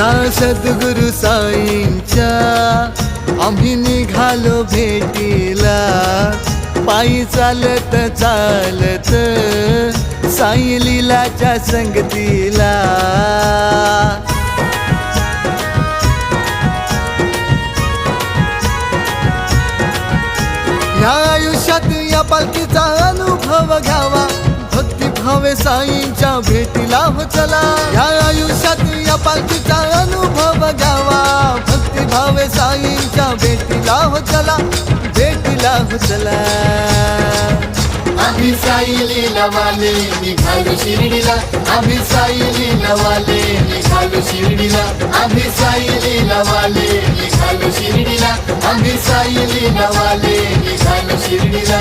त्या सद्गुरु साईंच्या आम्ही निघालो भेटीला. पायी चालत चालत साई लिलाच्या संगतीला. या आयुष्यात या पालखीचा अनुभव घ्यावा. भक्ती भावे साईंच्या भेटीला हो चला या आयुष्यात या पालखी भेटीला हो चला भेटीला हो चला. आम्ही साई लीलावाले निघालो शिर्डीला. आम्ही साई लीलावाले निघालो शिर्डीला. आम्ही साई लीलावाले निघालो शिर्डीला. आम्ही साई लीलावाले निघालो शिर्डीला.